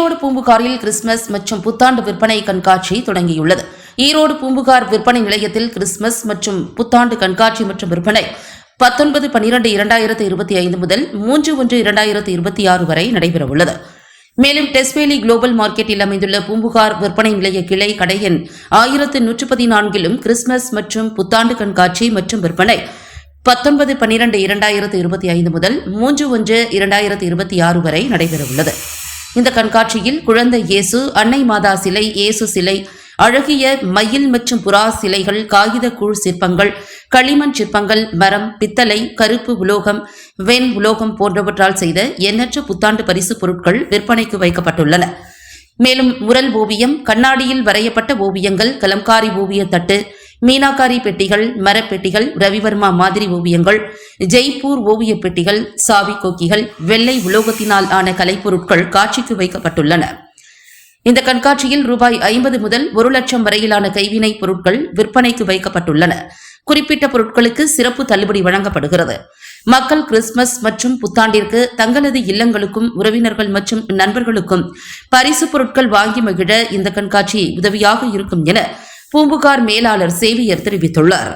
Erode பூம்புகாரில் Christmas மற்றும் புத்தாண்டு விற்பனை கண்காட்சி தொடங்கியுள்ளது. ஈரோடு பூம்புகார் விற்பனை நிலையத்தில் கிறிஸ்துமஸ் மற்றும் புத்தாண்டு கண்காட்சி மற்றும் விற்பனை பத்தொன்பது பனிரெண்டு இரண்டாயிரத்து இருபத்தி ஐந்து முதல் மூன்று ஒன்று இரண்டாயிரத்து இருபத்தி ஆறு வரை நடைபெறவுள்ளது. மேலும் டெஸ்வேலி குளோபல் மார்க்கெட்டில் அமைந்துள்ள பூம்புகார் விற்பனை நிலைய கிளை கடையின் ஆயிரத்து நூற்று பதினான்கிலும் கிறிஸ்துமஸ் மற்றும் புத்தாண்டு கண்காட்சி மற்றும் விற்பனை பத்தொன்பது பன்னிரண்டு இரண்டாயிரத்து இருபத்தி ஐந்து முதல் மூன்று ஒன்று இரண்டாயிரத்து இருபத்தி ஆறு வரை நடைபெறவுள்ளது. இந்த கண்காட்சியில் குழந்தை இயேசு அன்னை மாதா சிலை இயேசு சிலை அழகிய மயில் மற்றும் புறா சிலைகள் காகித கூழ் சிற்பங்கள் களிமண் சிற்பங்கள் மரம் பித்தளை கருப்பு உலோகம் வெண் உலோகம் போன்றவற்றால் செய்த எண்ணற்ற புத்தாண்டு பரிசு பொருட்கள் விற்பனைக்கு வைக்கப்பட்டுள்ளன. மேலும் முரல் ஓவியம் கண்ணாடியில் வரையப்பட்ட ஓவியங்கள் கலம்காரி ஓவிய தட்டு மீனாக்காரி பெட்டிகள் மரப்பெட்டிகள் ரவிவர்மா மாதிரி ஓவியங்கள் ஜெய்ப்பூர் ஓவியப் பெட்டிகள் சாவி கோக்கிகள் வெள்ளை உலோகத்தினால் ஆன கலைப்பொருட்கள் காட்சிக்கு வைக்கப்பட்டுள்ளன. இந்த கண்காட்சியில் ரூபாய் ஐம்பது முதல் ஒரு லட்சம் வரையிலான கைவினைப் பொருட்கள் விற்பனைக்கு வைக்கப்பட்டுள்ளன. குறிப்பிட்ட பொருட்களுக்கு சிறப்பு தள்ளுபடி வழங்கப்படுகிறது. மக்கள் கிறிஸ்துமஸ் மற்றும் புத்தாண்டிற்கு தங்களது இல்லங்களுக்கும் உறவினர்கள் மற்றும் நண்பர்களுக்கும் பரிசு பொருட்கள் வாங்கி மகிழ இந்த கண்காட்சி உதவியாக இருக்கும் என பூம்புகார் மேலாளர் சேவியர் தெரிவித்துள்ளார்.